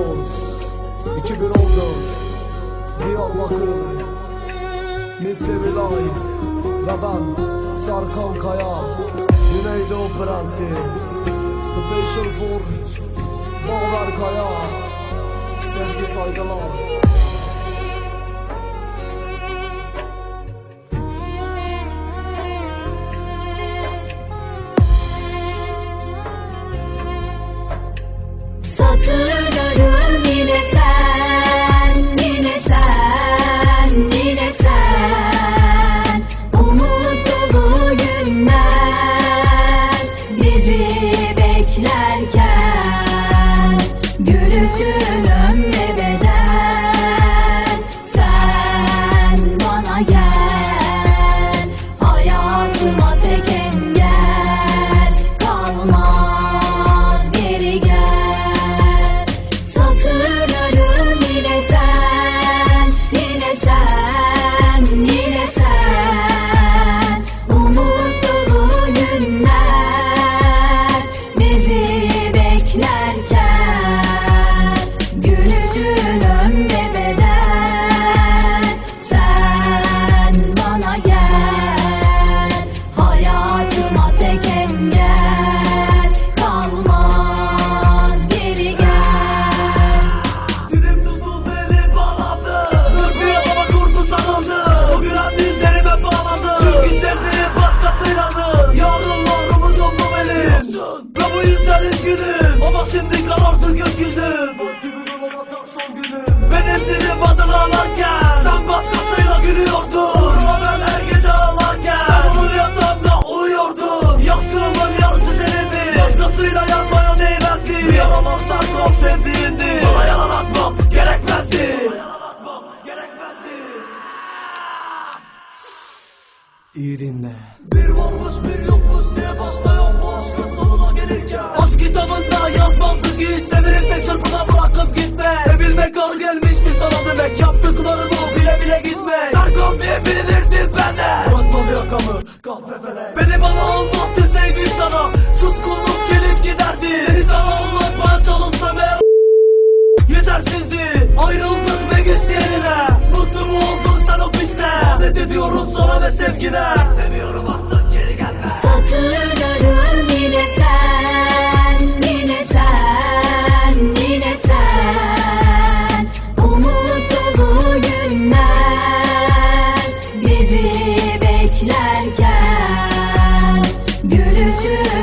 Records 2014 Diyarbakır Misevilay Ve ben Serkan Kaya Güneydoğu Prensi Special for Bağlar Kaya Sevgi saygılar Gülüşün ömre Sen bana gel. Hayatıma tek yüzden üzgünüm. Ama şimdi karardı bir gün olacak son Benim dilim adını ağlarken Sen başkasıyla gülüyordun. Ama ben her gece ağlarken. Sen onun yatağında uyuyordun. Yastığımın yarısı senindi. Başkasıyla yatmaya değmezdi. Bir yaralar sardı o sevdiğindi. Bana yalan atmam gerekmezdi. İyi dinle. Bir varmış bir yokmuş diye sevgi Sevilerek çırpına bırakıp gitme. Sevilmek ağır gelmişti sana demek Yaptıklarımı bile bile gitme. Sarkom diye bilinirdi benden Bırakmalı yakamı kalbe felek Beni bana Allah deseydi sana Suskunluk gelip giderdi. Seni sana anlatmaya çalışsam eğer Yetersizdi. Ayrıldık ve geçti eline. Mutlu mu oldun sen o pişte Lanet ediyorum sana ve sevgine. Sen beklerken Gülüşüm